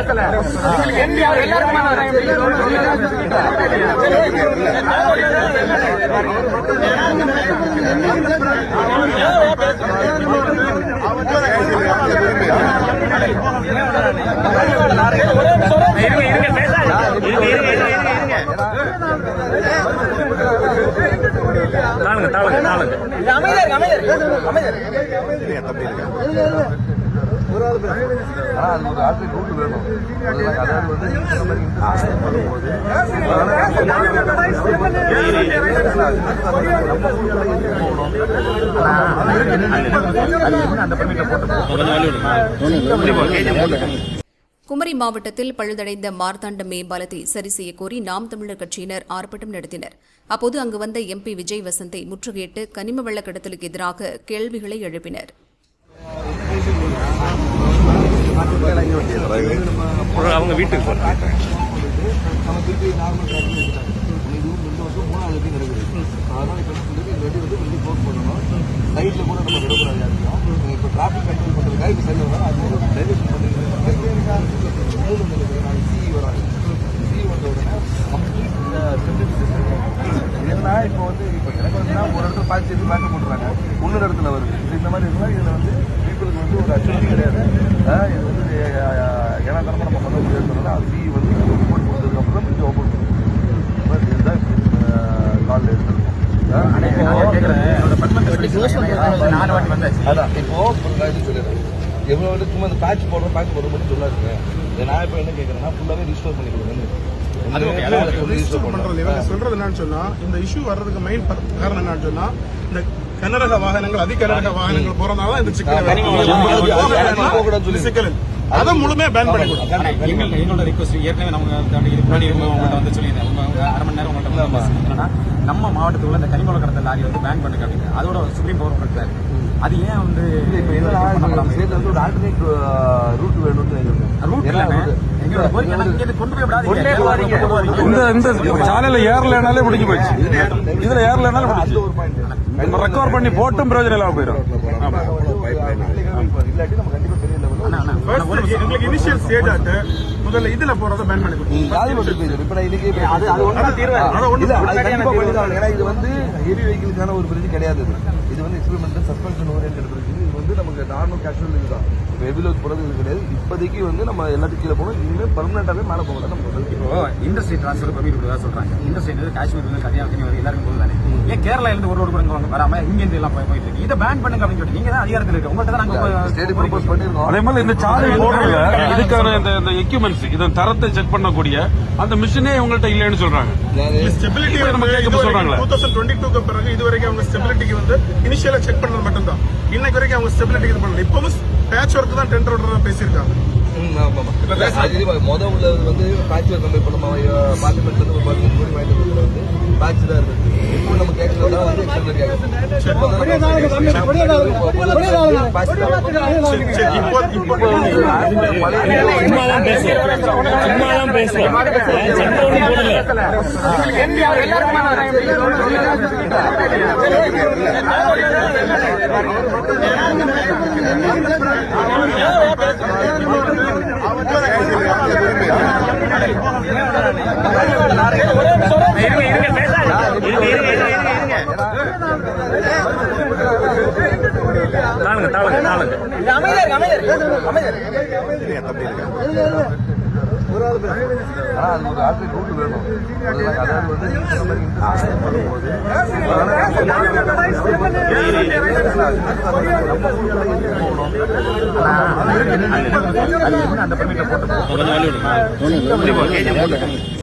இதயம் சும்மாதான் பேசுவோம் சும்மாதான் பேசுவோம் சண்டை ஒண்ணும் போடல அது ஒரு ரூட் வேணும் அதாவது வந்து பண்ணும்போது குமரி மாவட்டத்தில் பழுதடைந்த மார்த்தாண்ட மேம்பாலத்தை சரி செய்ய கோரி நாம் தமிழர் கட்சியினர் ஆர்ப்பாட்டம் நடத்தினர். அப்போது அங்கு வந்த எம்பி விஜய் வசந்தை முற்றுகையிட்டு கனிம வெள்ள கடத்தலுக்கு எதிராக கேள்விகளை எழுப்பினர். அவங்க வீட்டுக்கு போறேன். நம்ம திருப்பி நார்மல் ட்ராஃபிக் எடுத்துட்டாங்க இதுவும் ரெண்டு வருஷம் மூணாவது நடக்குது இப்போ இந்த வந்து வெளியே போட் பண்ணணும் சைடில் கூட நம்ம விடக்கூடாது யாரையும் இப்போ டிராஃபிக் கண்ட்ரோல் பண்ணுறதுக்காக இப்போ சரி வரும் அது ஒரு டைவர்ஷன் பண்ணுறது மூணு நிலைக்கு நாளைக்கு சிஇ வராங்க சிஇ வந்த உடனே கம்ப்ளீட் ஏன்னா இப்போ வந்து இப்போ எனக்கு வந்து ஒரு இடத்துல பாய்ச்சி எடுத்து பேக்கப் பண்ணுறாங்க இன்னொரு இடத்துல வருது. இது இந்த மாதிரி இருந்தால் இதில் வந்து பீப்புளுக்கு வந்து ஒரு அச்சுறுத்தி கிடையாது. இது வந்து ஏன்னா தரமாக நம்ம பண்ண முடியாதுனால அது சிஇ வந்து ரிப்போர்ட் கொடுத்ததுக்கப்புறம் இது ஓப்பன் பண்ணுவோம் இதுதான் காலில் எடுத்துருக்கோம் அதான். இப்போ சொல்லிடுறேன். எவ்வளோ வந்து சும்மா இந்த பேட்ச் போடுறோம் பேட்ச் போடுற மட்டும் சொல்லாதுங்க. இதை நான் இப்போ என்ன கேட்குறேன்னா ஃபுல்லாகவே ரிஸ்டோர் பண்ணி கொடுங்க ரிஜிஸ்டர் பண்றது. இவங்க சொல்றது என்னன்னு சொன்னா இந்த இஷ்யூ வர்றதுக்கு மெயின் காரணம் என்னன்னு சொன்னா இந்த கனரக வாகனங்கள் அதிகனரக வாகனங்கள் போறதுனால தான் இந்த சிக்கல் சிக்கல் அதை முழுமையா பேன் பண்ணி கொடுக்கும் எங்கள் எங்களோட ரிக்வஸ்ட் ஏற்கனவே நம்ம தாண்டி இதுக்கு முன்னாடி இவங்க உங்கள்ட்ட வந்து சொல்லியிருந்தேன். உங்க அரை மணி நேரம் பேசினது என்னன்னா நம்ம மாவட்டத்துக்குள்ள இந்த கனிமூல கடத்தல் லாரி வந்து பேன் பண்ணுங்க அப்படின்னு. அதோட சுப்ரீம் பவர் கொடுத்தாரு அது ஏன் வந்து ரூட் வேணும்னு ரூட் விடாதீங்க. இந்த சாலையில ஏறலைனாலே முடிஞ்சு போச்சு. இதுல ஏறலைனாலும் அந்த முடிஞ்சு ரெக்கவர் பண்ணி போட்டும் பிரயோஜனம் இல்லாம போயிடும் எங்களுக்கு இனிஷியல் ஸ்டேஜ் ஆட்டு முதல்ல இதுல போறதை பேன் பண்ணி ஏன்னா இது வந்து ஹெவி வெஹிக்கிளுக்கான ஒரு பிரிட்ஜ் கிடையாது இது. வந்து எக்ஸ்பெரிமெண்டல் சஸ்பென்ஷன் ஓரியன்ட் பிரிட்ஜ் இது வந்து நமக்கு நார்மல் கேஷுவல் இதுதான் லோட் போறது இது கிடையாது. இப்போதைக்கு வந்து நம்ம எல்லாத்துக்கும் கீழே போகணும். இனிமேல் பர்மனண்டாவே மேலே போகலாம் நம்ம. இப்போ இண்டஸ்ட்ரி டிரான்ஸ்ஃபர் கொடுத்ததா சொல்றாங்க. இண்டஸ்ட்ரி வந்து காஷ்மீர் வந்து கன்னியாகுமரி வரை எல்லாருக்கும் போகுது தானே? கேரளா இருந்து ஒரு ரோடு கூட வராம இங்க இருந்து எல்லாம் போய் போயிட்டு இருக்கு. இதை பேன் பண்ணுங்க அப்படின்னு சொல்லிட்டு நீங்க தான் அதிகாரத்தில் இருக்கு. உங்கள்ட்ட தான் நாங்க ஸ்டேட் ப்ரப்போஸ் பண்ணியிருக்கோம் அதே மாதிரி இந்த சாலை போடுறதுல இதுக்கான இந்த இந்த எக்யூப்மெண்ட்ஸ் இதன் தரத்தை செக் பண்ணக்கூடிய அந்த மிஷினே உங்கள்ட்ட இல்லைன்னு சொல்றாங்க. ஸ்டெபிலிட்டி நம்ம கேட்க சொல்றாங்களே. டூ தௌசண்ட் டுவெண்ட்டி டூக்கு பிறகு இது வரைக்கும் அவங்க ஸ்டெபிலிட்டிக்கு வந்து இனிஷியலா செக் பண்ணது மட்டும்தான். இன்னைக்கு வரைக்கும் அவங்க ஸ்டெபிலிட்டி இது பண்ணல. இப்பவும் பேட்ச் ஒர்க் தான் டெண்டர் விடுறதா பேசியிருக்காங்க. ம், ஆமா, ஆமா. அது இது முத உள்ளது வந்து பேட்ச் ஒர்க் நம்ம இப்போ நம்ம பார்லிமெண்ட்ல இருந்து ஒரு பத்து கோடி வாங்கிட்டு வந்ததுல வந்து பேட்ச் தான் இருந்தது சும்மாதான் பேசுவோம் சும்மாதான் பேசுவோம் போடல தாளுங்க தாளுங்க தாளுங்க ஆனா அது ஒரு ஆல்ரெடி ரூட் வேணும் அதுதான் அதாவது வந்து இந்த மாதிரி இன்டர்நேஷனல் அந்த பெர்மிட்டை போட்டு